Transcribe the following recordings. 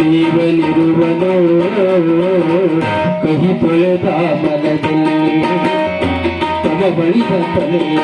ದೇವನಿರುವನು ಕಹಿ ತೊಳೆದ ಮನದಲ್ಲಿ ತಮ ಬಳಿದ ತಲೆಯ.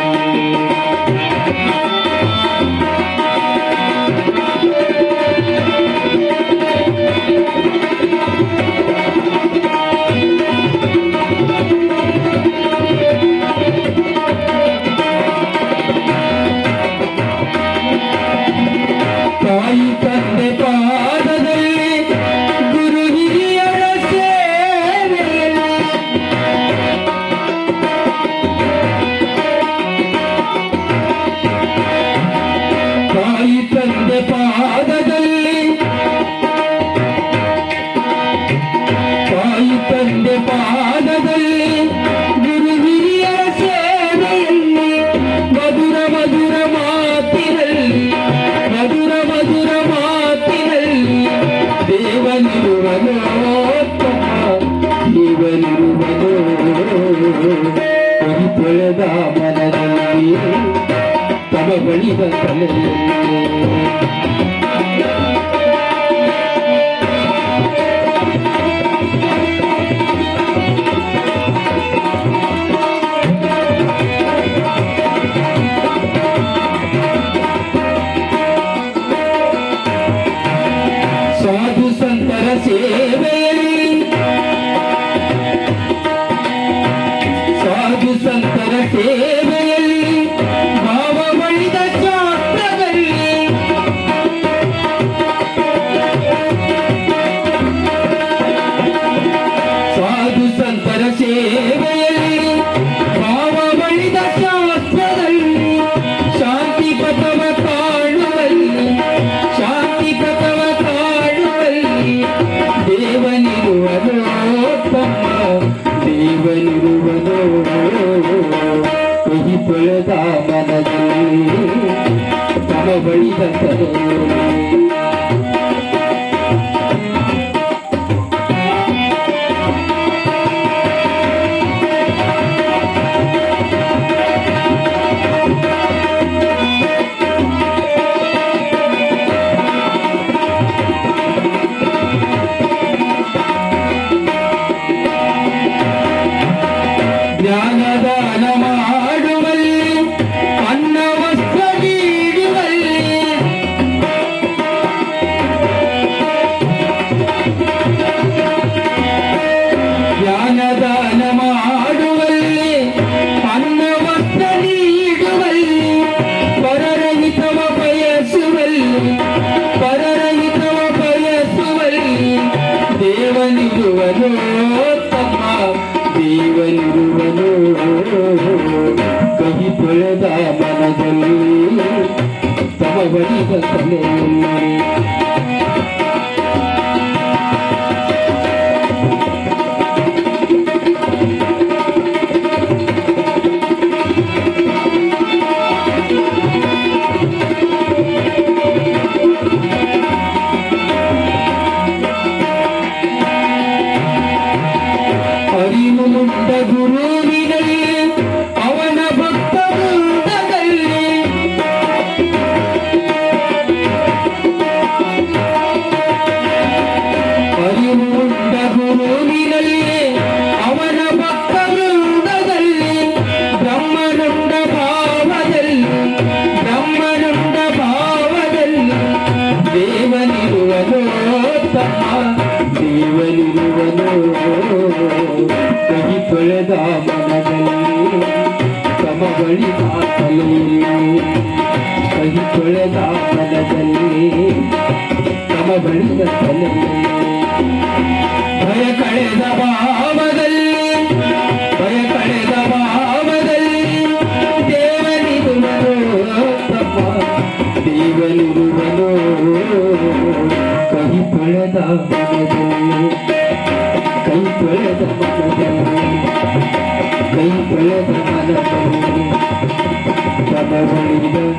ತಿರುಪಳದ ಮನದಲ್ಲಿ ತಮ ಬಳಿದ ಕಲೆಯಲ್ಲಿ ஞானதான Với những. ಬಳಿ ತಲೆಯಲ್ಲಿ ಕೈ ತೊಳೆದ ಭಯ ಕಳೆದ ಭಯ ಕಳೆದ ಕೈ ತೊಳೆದ ತೊಳೆದ ತೊಳೆದ Thank you.